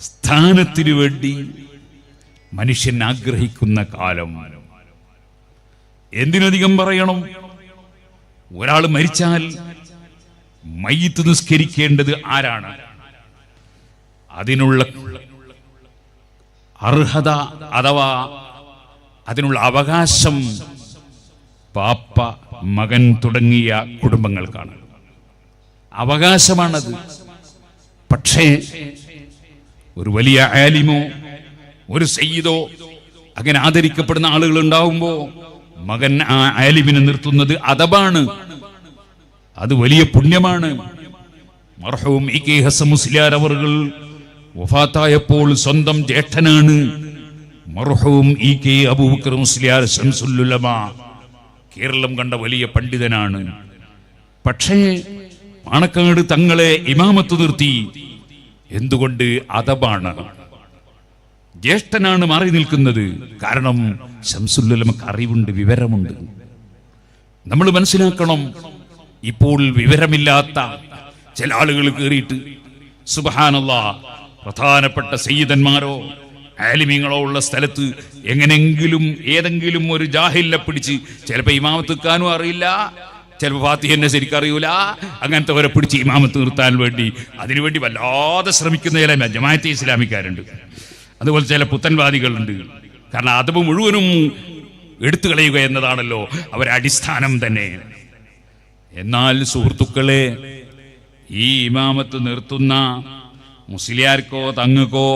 സ്ഥാനത്തിനു വേണ്ടി മനുഷ്യൻ ആഗ്രഹിക്കുന്ന കാലം. എന്തിനധികം പറയണം? ഒരാൾ മരിച്ചാൽ മയ്യത്ത് നിസ്കരിക്കേണ്ടത് ആരാണ്? അതിനുള്ള അർഹത അഥവാ അതിനുള്ള അവകാശം പാപ്പ മകൻ തുടങ്ങിയ കുടുംബങ്ങൾക്കാണ്. അവകാശമാണത്. പക്ഷേ ഒരു വലിയ ആലിമോ ഒരു സയ്യിദോ അങ്ങനെ ആദരിക്കപ്പെടുന്ന ആളുകൾ ഉണ്ടാവുമ്പോ മകൻ ആ ആലിമിനെ നിർത്തുന്നത് അതബാണ് അത് വലിയ പുണ്യമാണ്. മർഹവും ഇ കെ ഹസ വഫാത്തായപ്പോൾ സ്വന്തം ജ്യേഷ്ഠനാണ് മർഹവും ഇ കെ അബൂബക്കർ മുസ്ലിയാർ ഷംസുല്ലുലമ കേരളം കണ്ട വലിയ പണ്ഡിതനാണ്. പക്ഷേ പാണക്കാട് തങ്ങളെ ഇമാമത്ത് നിർത്തി. എന്തുകൊണ്ട് അതബാണ്? ജ്യേഷ്ഠനാണ് മാറി നിൽക്കുന്നത്. കാരണം ശംസുല്ലമക്ക് അറിവുണ്ട് വിവരമുണ്ട്. നമ്മൾ മനസ്സിലാക്കണം ഇപ്പോൾ വിവരമില്ലാത്ത ചില ആളുകൾ കയറിയിട്ട് സുബഹാനല്ല പ്രധാനപ്പെട്ട സയ്യിദന്മാരോ ആലിമീങ്ങളോ ഉള്ള സ്ഥലത്ത് എങ്ങനെങ്കിലും ഏതെങ്കിലും ഒരു ജാഹിലിനെ പിടിച്ച് ചിലപ്പോൾ ഇമാമത്ത് നിൽക്കാനും അറിയില്ല. ചിലപ്പോൾ ഫാത്തി എന്നെ ശരിക്കും അറിയൂല. അങ്ങനത്തെ ഓരോ പിടിച്ച് ഇമാമത്ത് നിർത്താൻ വേണ്ടി. അതിനുവേണ്ടി വല്ലാതെ ശ്രമിക്കുന്ന ചില ജമാഅത്തെ ഇസ്ലാമിക്കാരുണ്ട്. അതുപോലെ ചില പുത്തൻവാദികളുണ്ട്. കാരണം അത് മുഴുവനും എടുത്തു കളയുക എന്നതാണല്ലോ അവരടിസ്ഥാനം തന്നെ. എന്നാൽ സുഹൃത്തുക്കളെ ഈ ഇമാമത്ത് നിർത്തുന്ന മുസ്ലിയാർക്കോ തങ്ങൾക്കോ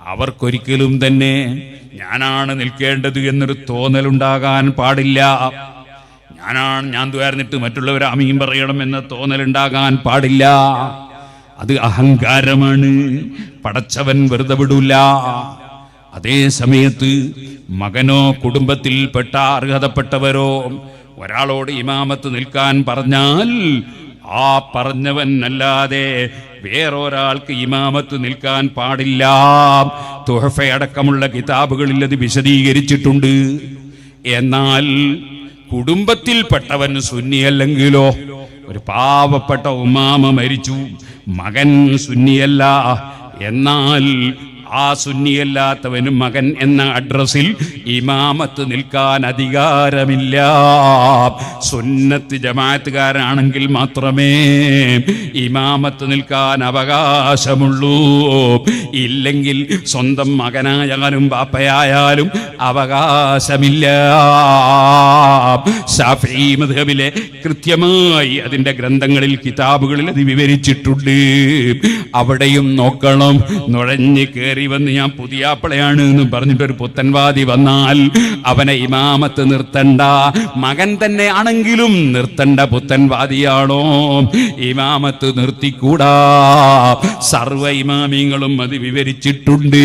അവർക്കൊരിക്കലും തന്നെ ഞാനാണ് നിൽക്കേണ്ടത് എന്നൊരു തോന്നലുണ്ടാകാൻ പാടില്ല. ഞാനാണ് ഞാൻ തുയർന്നിട്ട് മറ്റുള്ളവർ അമീം പറയണം എന്ന തോന്നലുണ്ടാകാൻ പാടില്ല. അത് അഹങ്കാരമാണ്. പടച്ചവൻ വെറുതെ വിടൂല. അതേ സമയത്ത് മകനോ കുടുംബത്തിൽപ്പെട്ട അർഹതപ്പെട്ടവരോ ഒരാളോട് ഇമാമത്ത് നിൽക്കാൻ പറഞ്ഞാൽ ആ പറഞ്ഞവൻ അല്ലാതെ വേറൊരാൾക്ക് ഇമാമത്ത് നിൽക്കാൻ പാടില്ല. തുഹഫയടക്കമുള്ള കിതാബുകളിൽ അത് വിശദീകരിച്ചിട്ടുണ്ട്. എന്നാൽ കുടുംബത്തിൽപ്പെട്ടവൻ സുന്നിയല്ലെങ്കിലോ? ഒരു പാവപ്പെട്ട ഉമാമ മരിച്ചു. മകൻ സുന്നിയല്ല. എന്നാൽ ആ സുന്നിയല്ലാത്തവനും മകൻ എന്ന അഡ്രസ്സിൽ ഇമാമത്ത് നിൽക്കാൻ അധികാരമില്ല. സുന്നത്ത് ജമാഅത്തുകാരനാണെങ്കിൽ മാത്രമേ ഇമാമത്ത് നിൽക്കാൻ അവകാശമുള്ളൂ. ഇല്ലെങ്കിൽ സ്വന്തം മകനായാലും ബാപ്പയായാലും അവകാശമില്ല. ഷാഫി മധബിലെ കൃത്യമായി അതിന്റെ ഗ്രന്ഥങ്ങളിൽ കിതാബുകളിൽ അത് വിവരിച്ചിട്ടുണ്ട്. അവിടെയും നോക്കണം. നുഴഞ്ഞ് കയറി വന്ന് ഞാൻ പുതിയാപ്പിളയാണ് എന്ന് പറഞ്ഞിട്ടൊരു പുത്തൻവാദി വന്നാൽ അവനെ ഇമാമത്ത് നിർത്തണ്ട. മകൻ തന്നെ ആണെങ്കിലും നിർത്തണ്ട പുത്തൻവാദിയാണോ? ഇമാമത്ത് നിർത്തിക്കൂടാ. സർവ ഇമാമിങ്ങളും അത് വിവരിച്ചിട്ടുണ്ട്.